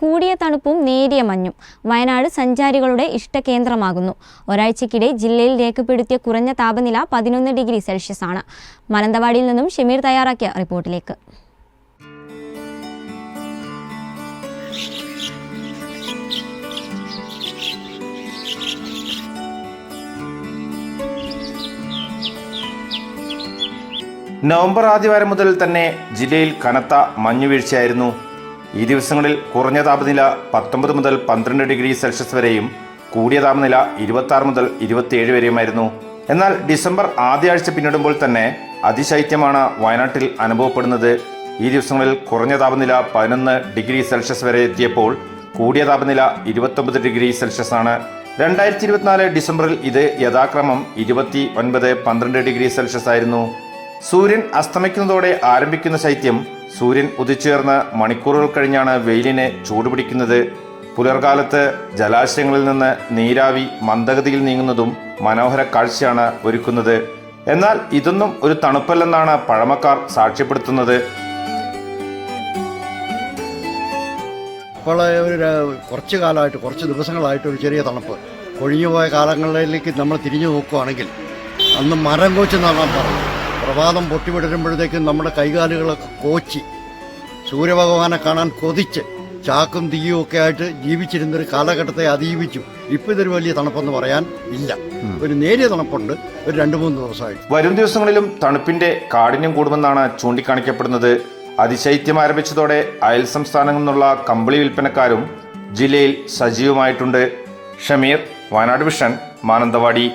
കൂടിയ തണുപ്പും നേരിയ മഞ്ഞും വയനാട് സഞ്ചാരികളുടെ ഇഷ്ടകേന്ദ്രമാകുന്നു. ഒരാഴ്ചക്കിടെ ജില്ലയിൽ രേഖപ്പെടുത്തിയ കുറഞ്ഞ താപനില പതിനൊന്ന് ഡിഗ്രി സെൽഷ്യസ് ആണ്. മാനന്തവാടിയിൽ നിന്നും ഷമീർ തയ്യാറാക്കിയ റിപ്പോർട്ടിലേക്ക്. നവംബർ ആദ്യവാരം മുതൽ തന്നെ ജില്ലയിൽ കനത്ത മഞ്ഞുവീഴ്ചയായിരുന്നു ഈ ദിവസങ്ങളിൽ കുറഞ്ഞ താപനില പത്തൊമ്പത് മുതൽ പന്ത്രണ്ട് ഡിഗ്രി സെൽഷ്യസ് വരെയും കൂടിയ താപനില ഇരുപത്തി മുതൽ ഇരുപത്തിയേഴ് വരെയുമായിരുന്നു. എന്നാൽ ഡിസംബർ ആദ്യ ആഴ്ച പിന്നിടുമ്പോൾ തന്നെ അതിശൈത്യമാണ് വയനാട്ടിൽ അനുഭവപ്പെടുന്നത്. ഈ ദിവസങ്ങളിൽ കുറഞ്ഞ താപനില പതിനൊന്ന് ഡിഗ്രി സെൽഷ്യസ് വരെ എത്തിയപ്പോൾ കൂടിയ താപനില ഇരുപത്തൊമ്പത് ഡിഗ്രി സെൽഷ്യസ് ആണ്. രണ്ടായിരത്തി ഇരുപത്തിനാല് ഡിസംബറിൽ ഇത് യഥാക്രമം ഇരുപത്തി ഒൻപത് പന്ത്രണ്ട് ഡിഗ്രി സെൽഷ്യസ് ആയിരുന്നു. സൂര്യൻ അസ്തമിക്കുന്നതോടെ ആരംഭിക്കുന്ന ശൈത്യം സൂര്യൻ ഉദിച്ചുയർന്ന് മണിക്കൂറുകൾ കഴിഞ്ഞാണ് വെയിലിനെ ചൂടുപിടിക്കുന്നത്. പുലർകാലത്ത് ജലാശയങ്ങളിൽ നിന്ന് നീരാവി മന്ദഗതിയിൽ നീങ്ങുന്നതും മനോഹര കാഴ്ചയാണ് ഒരുക്കുന്നത്. എന്നാൽ ഇതൊന്നും ഒരു തണുപ്പല്ലെന്നാണ് പഴമക്കാർ സാക്ഷ്യപ്പെടുത്തുന്നത്. ഇപ്പോൾ ഒരു കുറച്ച് കാലമായിട്ട് കുറച്ച് ദിവസങ്ങളായിട്ട് ഒരു ചെറിയ തണുപ്പ്. കൊഴിഞ്ഞുപോയ കാലങ്ങളിലേക്ക് നമ്മൾ തിരിഞ്ഞു നോക്കുകയാണെങ്കിൽ അന്ന് മരം കൊച്ചു നാം പറഞ്ഞത് പ്രഭാതം പൊട്ടിവിടരുമ്പോഴത്തേക്കും നമ്മുടെ കൈകാലുകളൊക്കെ കോച്ചി. സൂര്യഭഗവാനെ കാണാൻ കൊതിച്ച് ചാക്കും തീയും ഒക്കെ ആയിട്ട് ജീവിച്ചിരുന്നൊരു കാലഘട്ടത്തെ അതിജീവിച്ചു ഇപ്പൊ ഇതൊരു വലിയ തണുപ്പെന്ന് പറയാൻ ഇല്ല. ഒരു നേരിയ തണുപ്പുണ്ട്. ഒരു രണ്ട് മൂന്ന് ദിവസമായിട്ട്. വരും ദിവസങ്ങളിലും തണുപ്പിന്റെ കാഠിന്യം കൂടുമെന്നാണ് ചൂണ്ടിക്കാണിക്കപ്പെടുന്നത്. അതിശൈത്യം ആരംഭിച്ചതോടെ അയൽ സംസ്ഥാനങ്ങളിൽ നിന്നുള്ള കമ്പിളി വിൽപ്പനക്കാരും ജില്ലയിൽ സജീവമായിട്ടുണ്ട്. ഷമീർ വയനാട് വിഷൻ മാനന്തവാടി.